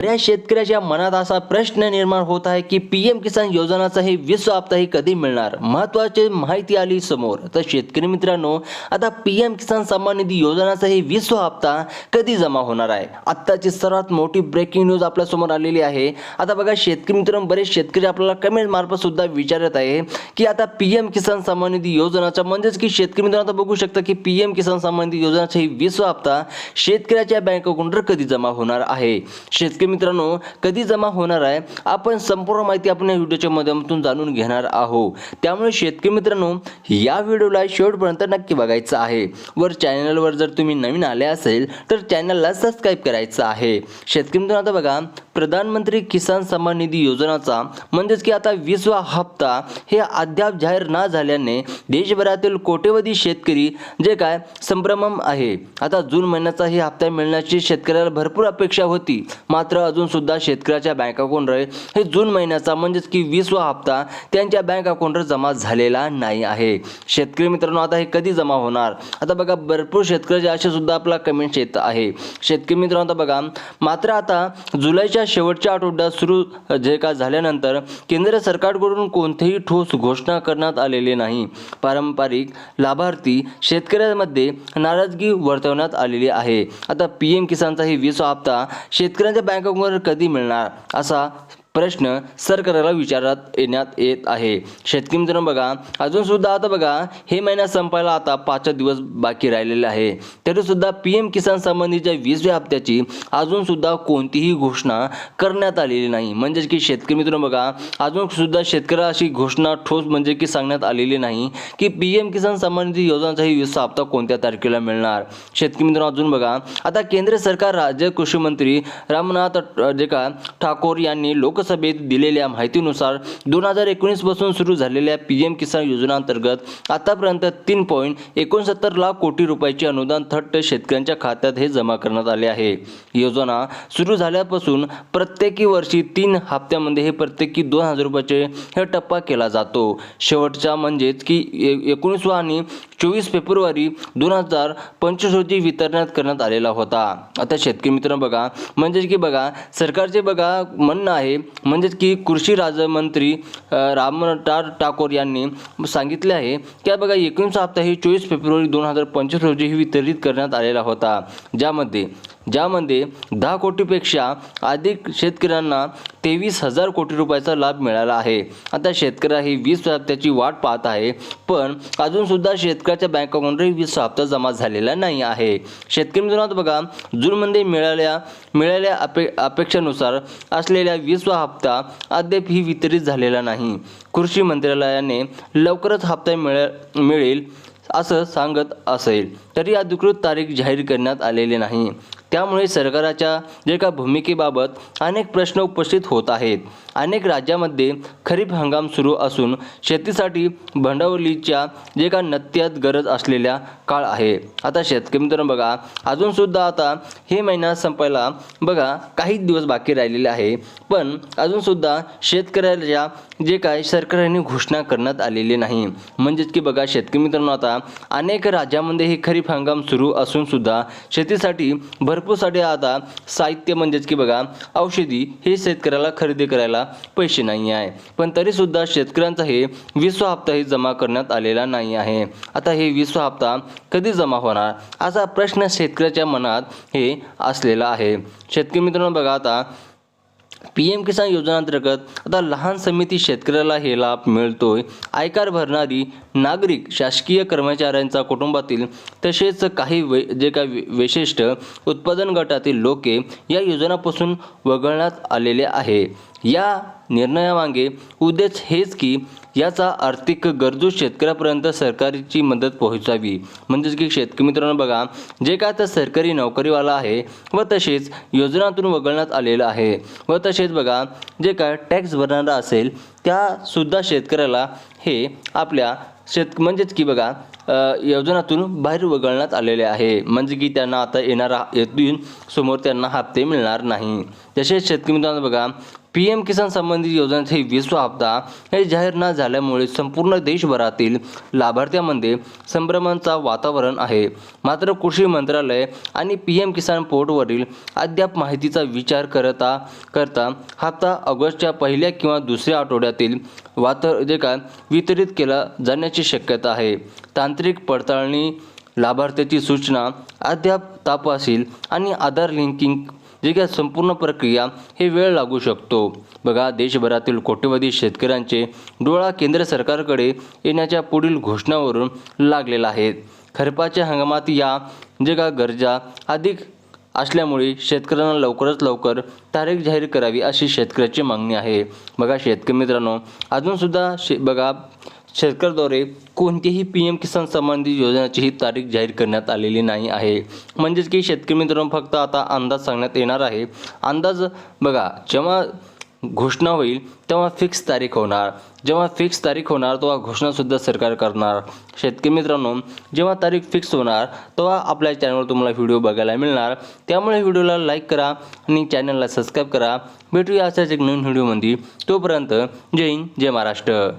बऱ्याच शेतकऱ्याच्या मनात असा प्रश्न निर्माण होत आहे की पी एम किसान योजनाचा हे विश्व हप्ताही कधी मिळणार? महत्त्वाची माहिती आली समोर. तर शेतकरी मित्रांनो आता पी एम किसान सन्मान निधी योजनाचा हे विश्व हप्ता कधी जमा होणार आहे? आत्ताची सर्वात मोठी ब्रेकिंग न्यूज आपल्यासमोर आलेली आहे. आता बघा शेतकरी मित्रांनो बरेच शेतकरी आपल्याला कमेंट मार्फत सुद्धा विचारत आहे की आता पी एम किसान सन्मान निधी योजनाचा म्हणजेच की शेतकरी मित्रांनो आता बघू शकता की पी एम किसान सन्मान निधी योजनाचा ही विश्व हप्ता शेतकऱ्याच्या बँक अकाउंटवर कधी जमा होणार आहे? शेतकरी मित्रांनो कधी जमा होणार आहे आपण संपूर्ण माहिती आपण या व्हिडिओच्या माध्यमातून जाणून घेणार आहोत. त्यामुळे शेतकरी मित्रांनो या व्हिडिओला शेवटपर्यंत नक्की बघायचं आहे. वर चॅनलवर जर तुम्ही नवीन आले असेल तर चॅनलला सबस्क्राईब करायचं आहे. शेतकरी मित्रांनो आता बघा प्रधानमंत्री किसान सन्मान निधी योजनाचा म्हणजेच की आता वीसवा हप्ता हे अद्याप जाहीर न झाल्याने देशभरातील कोट्यवधी शेतकरी जे काय संभ्रमम आहे. आता जून महिन्याचा हे हप्ता मिळण्याची शेतकऱ्याला भरपूर अपेक्षा होती. मात्र अजून सुद्धा शेतकऱ्याच्या बँक अकाउंटवर हे जून महिन्याचा म्हणजेच की वीसवा हप्ता त्यांच्या बँक अकाउंटवर जमा झालेला नाही आहे. शेतकरी मित्रांनो आता हे कधी जमा होणार? आता बघा भरपूर शेतकऱ्याचे असे सुद्धा आपला कमेंट्स येत आहे. शेतकरी मित्रांनो आता बघा मात्र आता जुलैच्या शेवटच्या आठवड्यात सुरू जे का झाल्यानंतर केंद्र सरकारकडून कोणतीही ठोस घोषणा करण्यात आलेली नाही. पारंपरिक लाभार्थी शेतकऱ्यांमध्ये नाराजगी वर्तवण्यात आलेली आहे. आता पी एम किसानचा ही वीस हप्ता शेतकऱ्यांच्या बँक कधी मिळणार? असा प्रश्न सरकारला विचारात येण्यात येत आहे. शेतकरी मित्रांनो बघा अजून सुद्धा आता बघा हे महिना संपायला आता पाच दिवस बाकी राहिलेले आहे. तरी सुद्धा पी एम किसान संबंधीच्या वीसव्या हप्त्याची अजून सुद्धा कोणतीही घोषणा करण्यात आलेली नाही. म्हणजेच की शेतकरी मित्रांनो बघा अजून सुद्धा शेतकऱ्याला अशी घोषणा ठोस म्हणजे की सांगण्यात आलेली नाही की पी एम किसान संबंधी योजनांचाही योजनाचा हप्ता कोणत्या तारखेला मिळणार? शेतकरी मित्रांनो अजून बघा आता केंद्र सरकार राज्य कृषी मंत्री रामनाथ जे का ठाकूर यांनी लोक लोकसभेत दिलेल्या माहितीनुसार दोन हजार एकोणीसपासून सुरू झालेल्या पी एम किसान योजनांतर्गत आतापर्यंत तीन पॉईंट एकोणसत्तर लाख कोटी रुपयाचे अनुदान थट्ट शेतकऱ्यांच्या खात्यात हे जमा करण्यात आले आहे. योजना सुरू झाल्यापासून प्रत्येकी वर्षी तीन हप्त्यामध्ये हे प्रत्येकी दोन हजार रुपयाचे हे टप्पा केला जातो. शेवटचा म्हणजेच की ए- एकोणीसवा आणि चोवीस फेब्रुवारी दोन हजार पंचवीस रोजी वितरणात करण्यात आलेला होता. आता शेतकरी मित्रांनो बघा म्हणजेच की बघा सरकारचे बघा म्हणणं आहे म्हणजेच की कृषी राज्यमंत्री रामटार टाकोर यांनी सांगितले आहे की बघा एकोणीस हप्ता ही चोवीस फेब्रुवारी दोन हजार पंचवीस रोजी ही वितरित करण्यात आलेला होता. ज्यामध्ये ज्यामध्ये दहा कोटीपेक्षा अधिक शेतकऱ्यांना तेवीस हजार कोटी रुपयाचा लाभ मिळाला आहे. आता शेतकऱ्या ही वीस हप्त्याची वाट पाहत आहे पण अजूनसुद्धा शेतकऱ्याच्या बँक अकाउंटवर वीस हप्ता जमा झालेला नाही आहे. शेतकरी मित्रांनो बघा जूनमध्ये मिळाल्या मिळाल्या अपे अपेक्षेनुसार असलेल्या वीस हप्ता अद्याप ही वितरित झालेला नाही. कृषी मंत्रालयाने लवकरच हप्ता मिळे मिळेल असं सांगत असेल. तरी अधिकृत तारीख जाहीर करण्यात आलेली नाही. त्यामुळे सरकाराच्या जे का भूमिकेबाबत अनेक प्रश्न उपस्थित होत आहेत. अनेक राज्यामध्ये खरीप हंगाम सुरू असून शेतीसाठी भांडवलीच्या जे का नत्यात गरज असलेल्या काळ आहे. आता शेतकरी मित्रांनो बघा अजून सुद्धा आता हे महिना संपायला बघा काही दिवस बाकी राहिलेले आहे. पण अजून सुद्धा शेतकऱ्याच्या जे काय सरकारने घोषणा करण्यात आलेली नाही. म्हणजेच की बघा शेतकरी मित्रांनो आता अनेक राज्यामध्ये हे खरीप हंगाम सुरू असून सुद्धा शेतीसाठी भर भरपूरसाठी आता साहित्य म्हणजेच की बघा औषधी हे शेतकऱ्याला खरेदी करायला पैसे नाही आहे. पण तरीसुद्धा शेतकऱ्यांचा हे विश्व हप्ता हे जमा करण्यात आलेला नाही आहे. आता हे विश्व हप्ता कधी जमा होणार? असा प्रश्न शेतकऱ्याच्या मनात हे असलेला आहे. शेतकरी मित्रांनो बघा आता पी एम किसान योजनांतर्गत आता लहान समिती शेतकऱ्याला हे लाभ मिळतोय. आयकर भरणारी नागरिक शासकीय कर्मचाऱ्यांचा कुटुंबातील तसेच काही वे जे काही वि- विशिष्ट उत्पादन गटातील लोके या योजनापासून वगळण्यात आलेले आहे. या निर्णयामागे उद्देश हेच की याचा आर्थिक गरजू शेतकऱ्यापर्यंत सरकारची मदत पोहोचावी. म्हणजेच की शेतकरी मित्रांनो बघा जे काय आता सरकारी नोकरीवाला आहे व तसेच योजनातून वगळण्यात आलेलं आहे व तसेच बघा जे काय टॅक्स भरणारा असेल त्यासुद्धा शेतकऱ्याला हे आपल्या शेत म्हणजेच की बघा योजनातून बाहेर वगळण्यात आलेले आहे. म्हणजे की त्यांना आता येणारा येथून समोर त्यांना हप्ते मिळणार नाही. तसेच शेतकरी मित्रांनो बघा पी एम किसान संबंधित योजनेचे ही विसवा हप्ता हे जाहीर न झाल्यामुळे संपूर्ण देशभरातील लाभार्थ्यांमध्ये संभ्रमांचा वातावरण आहे. मात्र कृषी मंत्रालय आणि पी एम किसान पोर्टवरील अद्याप माहितीचा विचार करता करता हप्ता ऑगस्टच्या पहिल्या किंवा दुसऱ्या आठवड्यातील वातर जे का वितरित केला जाण्याची शक्यता आहे. तांत्रिक पडताळणी लाभार्थ्याची सूचना अद्याप तपासील आणि आधार लिंकिंग जे काय संपूर्ण प्रक्रिया हे वेळ लागू शकतो. बघा देशभरातील कोट्यवधी शेतकऱ्यांचे डोळा केंद्र सरकारकडे येण्याच्या पुढील घोषणावरून लागलेला आहे. खरीपाच्या हंगामात या जे का गरजा अधिक असल्यामुळे शेतकऱ्यांना लवकरच लवकर तारीख जाहीर करावी अशी शेतकऱ्याची मागणी आहे. बघा शेतकरी मित्रांनो अजूनसुद्धा शे बघा शेतकऱ्याद्वारे कोणतीही पी एम किसान संबंधित योजनेची ही तारीख जाहीर करण्यात आलेली नाही आहे. म्हणजेच की शेतकरी मित्रांनो फक्त आता अंदाज सांगण्यात येणार आहे. अंदाज बघा जेव्हा घोषणा होईल तेव्हा फिक्स तारीख होणार. जेव्हा फिक्स तारीख होणार तेव्हा घोषणासुद्धा सरकार करणार. शेतकरी मित्रांनो जेव्हा तारीख फिक्स होणार तेव्हा आपल्या चॅनलवर तुम्हाला व्हिडिओ बघायला मिळणार. त्यामुळे व्हिडिओला लाईक करा आणि चॅनलला सबस्क्राईब करा. भेटूया अशाच एक नवीन व्हिडिओमध्ये. तोपर्यंत जय हिंद जय महाराष्ट्र.